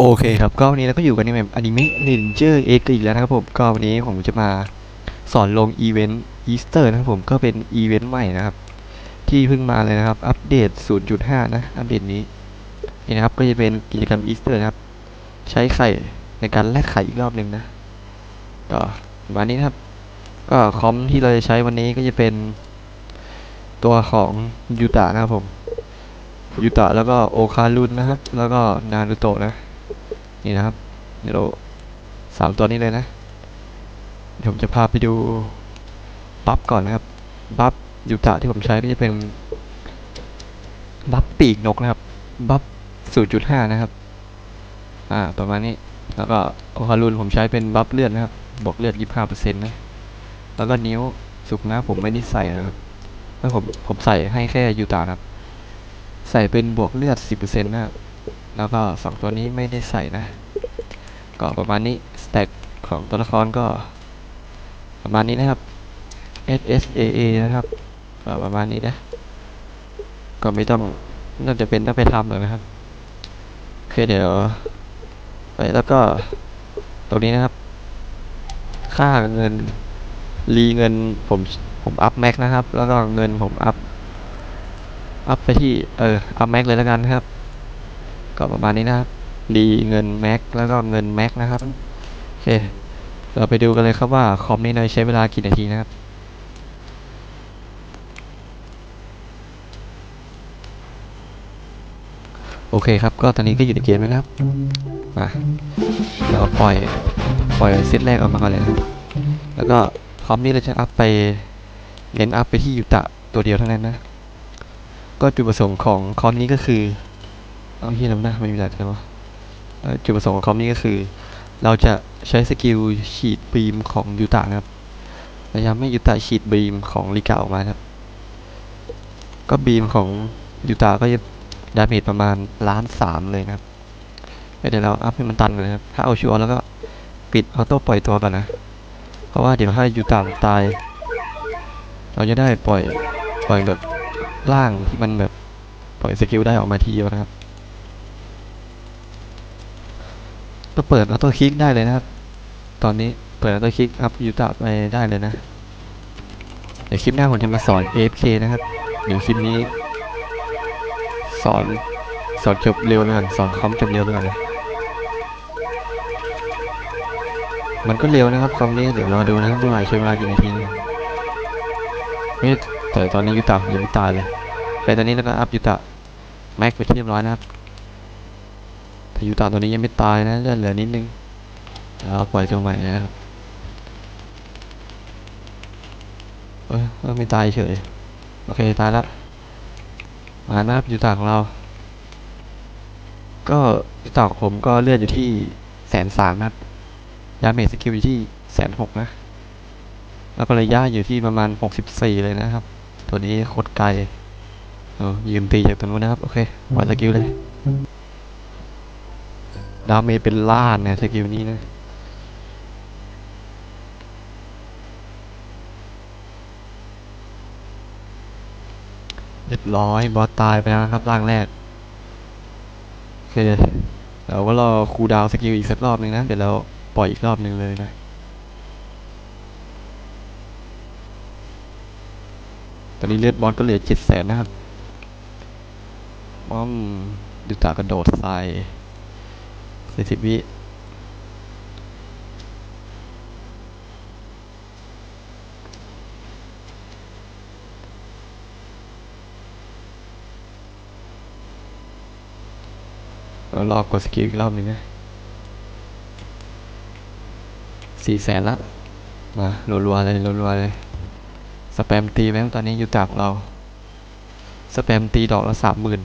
โอเคครับ ก็วันนี้เราก็อยู่กันในแบบอนิเมะ Ranger X อีกแล้วนะครับผม ก็วันนี้ผมจะมาสอนลงอีเวนต์อีสเตอร์นะครับผมก็เป็นอีเวนต์ใหม่นะครับ ที่เพิ่งมาเลยนะครับ อัปเดต 0.5 นะ อัปเดตนี้นี่นะครับก็จะเป็นกิจกรรมอีสเตอร์นะครับ ใช้ไข่ในการแลกไข่อีกรอบหนึ่งนะ ก็ประมาณนี้นะครับ ก็คอมที่เราจะใช้วันนี้ก็จะเป็น ตัวของยูตะนะครับผมยูตะแล้วก็โอคารุนนะครับ แล้วก็นารูโตะนะ นี่นะครับเดี๋ยวเราสามตัวนี้เลยนะ เดี๋ยวผมจะพาไปดูบัฟก่อนนะครับ บัฟยูตะที่ผมใช้ก็จะเป็น บัฟปีกนกนะครับ บัฟ0.5 นะครับ อ่า ประมาณนี้ แล้วก็โอคารุนผมใช้เป็นบัฟเลือดนะครับ บวกเลือด 25%นะ แล้วก็นิ้วสุกนะผมไม่ได้ใส่นะครับเพราะผมผมใส่ให้แค่ยูตะนะครับ ใส่เป็นบวกเลือด 10%นะครับ แล้วก็สองตัวนี้ไม่ได้ใส่นะ ก็ประมาณนี้สแต็กของตัวละครก็ ประมาณนี้นะครับ S S A A นะครับประมาณนี้นะ ก็ไม่ต้องน่าจะเป็นต้องไปทำหรอกนะครับโอเคเดี๋ยว ไปแล้วก็ตรงนี้นะครับ ค่าเงินรีเงินผมผมอัพแม็กนะครับ แล้วก็เงินผมอัพอัพไปที่เอออัพแม็กเลยแล้วกันนะครับ ก็ประมาณนี้นะครับรีเงินแม็กแล้วก็เงินแม็กนะครับโอเคเราไปดูกันเลยครับว่าคอมนี้เราใช้เวลากี่นาทีนะครับโอเคครับก็ตอนนี้ก็อยู่ในเกมแล้วครับมาเราปล่อยปล่อยเซตแรกออกมาก่อนเลยนะแล้วก็คอมนี้เราจะอัพไปเน้นอัพไปที่ยูตะตัวเดียวเท่านั้นนะก็จุดประสงค์ของคอมนี้ก็คือ เอาที่น้ำหน้าไม่มีอะไรใช่ไหมจุดประสงค์ของคอมนี้ก็คือ เราจะใช้สกิลฉีดบีมของยูตะครับพยายามให้ยูตะฉีดบีมของลิกาออกมาครับ ก็บีมของยูตะก็จะดาเมจประมาณล้านสามเลยนะครับเดี๋ยวเราอัพให้มันตันก่อนนะครับ ถ้าเอาชัวร์แล้วก็ปิดออโต้ปล่อยตัวก่อนนะ เพราะว่าเดี๋ยวถ้ายูตะตาย เราจะได้ปล่อยปล่อยแบบล่างที่มันแบบปล่อยสกิลได้ออกมาทีเดียวนะครับ ก็เปิดออโต้คลิกได้เลยนะครับ ตอนนี้เปิดออโต้คลิกอัพยูตะไปได้เลยนะ เดี๋ยวคลิปหน้าผมจะมาสอน AFK นะครับ เดี๋ยวคลิปนี้ สอนสอนจบเร็วเลยกันสอนคอมจบเร็วเลยกันะมันก็เร็วนะครับคอมนี้เดี๋ยวรอดูนะครับว่าใช้เวลากี่นาทีนะนี่แต่ตอนนี้ยูตะยังไม่ตายเลยไปตอนนี้แล้วก็อัพยูตะแม็กไปเรียบร้อยนะครับ แต่ยูตาตัวนี้ยังไม่ตายนะเลือดเหลือนิดนึงแล้วปล่อยตัวใหม่นะครับเออไม่ตายเฉย โอเค ตายแล้ว มานะครับยูตาของเรา ก็ยูตาของผมก็เลือดอยู่ที่แสนสามนะยาเมจสกิลอยู่ที่แสนหกนะ แล้วก็ระยะอยู่ที่ประมาณหกสิบสี่เลยนะครับ ตัวนี้โคตรไกลเออยืมตีจากตัวนู้นนะครับ โอเคปล่อยสกิลเลย ดาเมจเป็นล้านนะสกิลนี้นะเรียบร้อยบอสตายไปแล้วนะครับร่างแรกโอเคเราก็รอคูดาวสกิลอีกสักรอบหนึ่งนะ เดี๋ยวเราปล่อยอีกรอบหนึ่งเลยนะตอนนี้เลือดบอสก็เหลือเจ็ดแสนนะครับป้อมดูตากระโดดใส่ สี่สิบวิเรารอกดสกิลอีกรอบหนึ่งนะสี่แสนละ มารัวๆเลยรัวๆเลย สแปมตีแม่งตอนนี้อยู่จากเรา สแปมตีดอกละสามหมื่น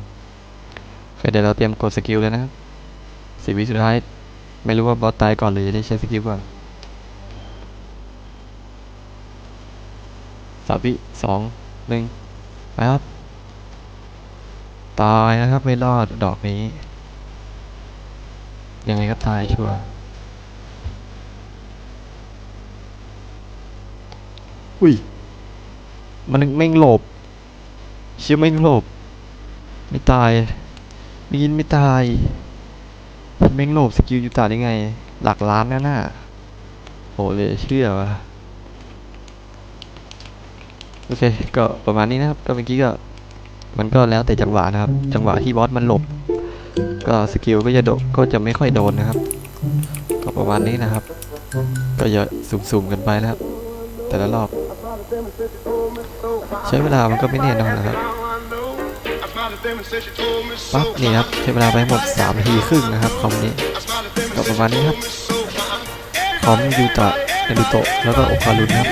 เดี๋ยวเราเตรียมกดสกิลเลยนะครับ สิบวิสุดท้าย ไม่รู้ว่าบอสตายก่อนหรือจะได้ใช้สกิลก่อนสามวิสองหนึ่งไปครับ ตายนะครับไม่รอดดอกนี้ ยังไงก็ตายชัวร์อุ้ย มันไม่งหลบ เชื่อไม่งหลบ ไม่ตายมีนไม่ตาย แม่งโหลบสกิลยูตาได้ไง หลักล้านแน่น่ะโหเลยเชื่อวะโอเค ก็ประมาณนี้นะครับ ก็เมื่อกี้ก็ มันก็แล้วแต่จังหวะนะครับ จังหวะที่บอสมันหลบ ก็สกิลก็จะโดก็จะไม่ค่อยโดนนะครับ ก็ประมาณนี้นะครับ ก็อย่าสุ่มๆกันไปนะครับ แต่ละรอบ ใช้เวลามันก็ไม่แน่นอนนะครับ ปั๊บนี่ครับใช้เวลาไปหมด3นาทีครึ่งนะครับคอมนี้ก็ประมาณนี้ครับพร้อมยูตะนารูโตะแล้วก็โอคารุนครับ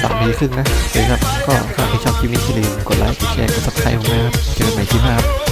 3นาทีครึ่งนะโอเคครับก็ถ้าใครชอบคลิปนี้อย่าลืมกดไลค์กดแชร์กดซับสไครต์ผมนะครับเจอกันใหม่คลิปหน้าครับ